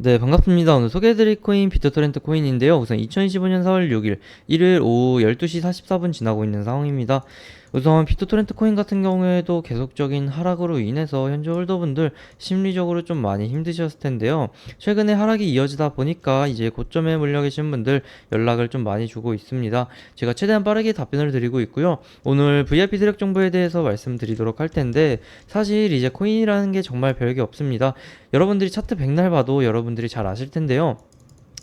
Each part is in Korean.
네, 반갑습니다. 오늘 소개해드릴 코인 비트토렌트 코인인데요. 우선 2025년 4월 6일 일요일 오후 12시 44분 지나고 있는 상황입니다. 우선 비트토렌트 코인 같은 경우에도 계속적인 하락으로 인해서 현재 홀더분들 심리적으로 좀 많이 힘드셨을 텐데요. 최근에 하락이 이어지다 보니까 이제 고점에 물려 계신 분들 연락을 좀 많이 주고 있습니다. 제가 최대한 빠르게 답변을 드리고 있고요. 오늘 VIP 세력 정보에 대해서 말씀드리도록 할 텐데 사실 이제 코인이라는 게 정말 별게 없습니다. 여러분들이 차트 백날 봐도 여러분들이 잘 아실 텐데요.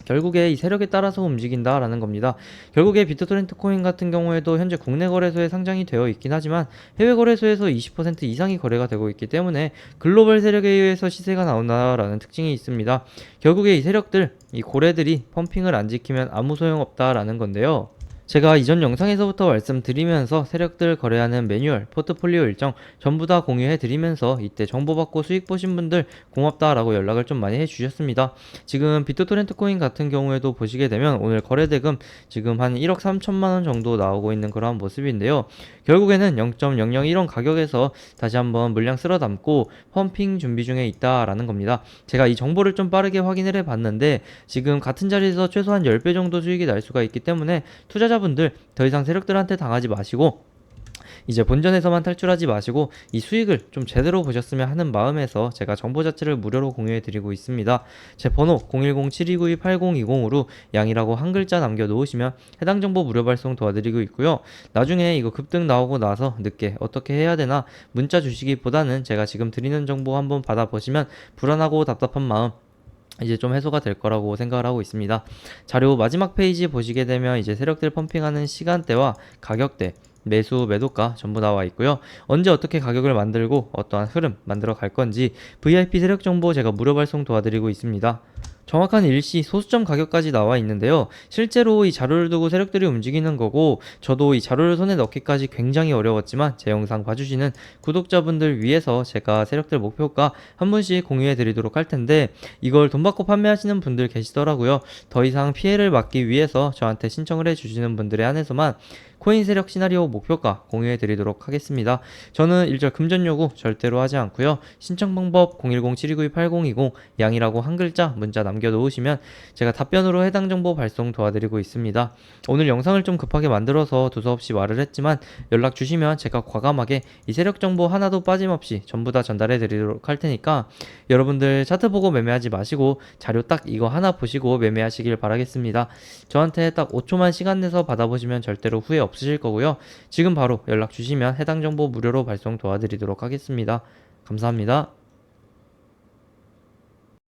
결국에 이 세력에 따라서 움직인다라는 겁니다. 결국에 비트토렌트 코인 같은 경우에도 현재 국내 거래소에 상장이 되어 있긴 하지만 해외 거래소에서 20% 이상이 거래가 되고 있기 때문에 글로벌 세력에 의해서 시세가 나온다라는 특징이 있습니다. 결국에 이 세력들, 이 고래들이 펌핑을 안 지키면 아무 소용 없다라는 건데요. 제가 이전 영상에서부터 말씀드리면서 세력들 거래하는 매뉴얼, 포트폴리오 일정 전부 다 공유해 드리면서 이때 정보 받고 수익 보신 분들 고맙다라고 연락을 좀 많이 해 주셨습니다. 지금 비트토렌트 코인 같은 경우에도 보시게 되면 오늘 거래 대금 지금 한 1억 3천만 원 정도 나오고 있는 그러한 모습인데요. 결국에는 0.001원 가격에서 다시 한번 물량 쓸어 담고 펌핑 준비 중에 있다라는 겁니다. 제가 이 정보를 좀 빠르게 확인을 해 봤는데 지금 같은 자리에서 최소한 10배 정도 수익이 날 수가 있기 때문에 투자자 분들 더 이상 세력들한테 당하지 마시고 이제 본전에서만 탈출하지 마시고 이 수익을 좀 제대로 보셨으면 하는 마음에서 제가 정보 자체를 무료로 공유해 드리고 있습니다. 제 번호 010-7292-8020으로 양이라고 한 글자 남겨 놓으시면 해당 정보 무료 발송 도와드리고 있고요. 나중에 이거 급등 나오고 나서 늦게 어떻게 해야 되나 문자 주시기보다는 제가 지금 드리는 정보 한번 받아보시면 불안하고 답답한 마음 이제 좀 해소가 될 거라고 생각을 하고 있습니다. 자료 마지막 페이지 보시게 되면 이제 세력들 펌핑하는 시간대와 가격대 매수 매도가 전부 나와 있고요. 언제 어떻게 가격을 만들고 어떠한 흐름 만들어 갈 건지 VIP 세력 정보 제가 무료 발송 도와드리고 있습니다. 정확한 일시 소수점 가격까지 나와 있는데요. 실제로 이 자료를 두고 세력들이 움직이는 거고 저도 이 자료를 손에 넣기까지 굉장히 어려웠지만 제 영상 봐주시는 구독자분들 위해서 제가 세력들 목표가 한 분씩 공유해 드리도록 할 텐데 이걸 돈 받고 판매하시는 분들 계시더라고요. 더 이상 피해를 막기 위해서 저한테 신청을 해 주시는 분들에 한해서만 코인 세력 시나리오 목표가 공유해 드리도록 하겠습니다. 저는 일절 금전 요구 절대로 하지 않고요. 신청 방법 010-7292-8020 양이라고 한 글자 문자 남겨 놓으시면 제가 답변으로 해당 정보 발송 도와드리고 있습니다. 오늘 영상을 좀 급하게 만들어서 두서없이 말을 했지만 연락 주시면 제가 과감하게 이 세력 정보 하나도 빠짐없이 전부 다 전달해 드리도록 할 테니까 여러분들 차트 보고 매매하지 마시고 자료 딱 이거 하나 보시고 매매하시길 바라겠습니다. 저한테 딱 5초만 시간 내서 받아보시면 절대로 후회 없으실 거고요. 지금 바로 연락 주시면 해당 정보 무료로 발송 도와드리도록 하겠습니다. 감사합니다.